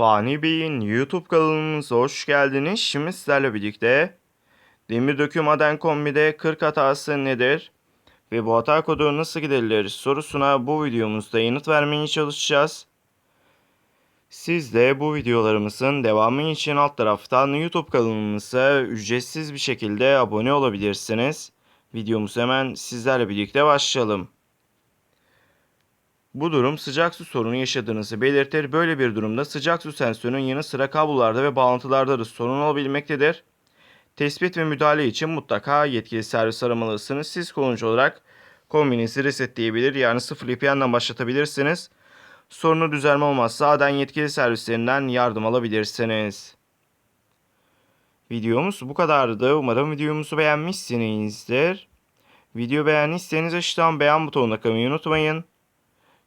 Fani Bey'in YouTube kanalımıza hoş geldiniz. Şimdi sizlerle birlikte Demir Döküm Aden Kombi'de 40 hatası nedir? Ve bu hata kodu nasıl giderilir sorusuna bu videomuzda yanıt vermeye çalışacağız. Siz de bu videolarımızın devamı için alt taraftan YouTube kanalımıza ücretsiz bir şekilde abone olabilirsiniz. Videomuz hemen sizlerle birlikte başlayalım. Bu durum sıcak su sorunu yaşadığınızı belirtir. Böyle bir durumda sıcak su sensörünün yanı sıra kablolarda ve bağlantılarda da sorun olabilmektedir. Tespit ve müdahale için mutlaka yetkili servis aramalısınız. Siz kullanıcı olarak kombinizi resetleyebilir yani sıfır VPN'den başlatabilirsiniz. Sorunu düzelme olmazsa Aden yetkili servislerinden yardım alabilirsiniz. Videomuz bu kadardı. Umarım videomuzu beğenmişsinizdir. Video beğendiyseniz aşağıdan beğen butonuna kılmayı unutmayın.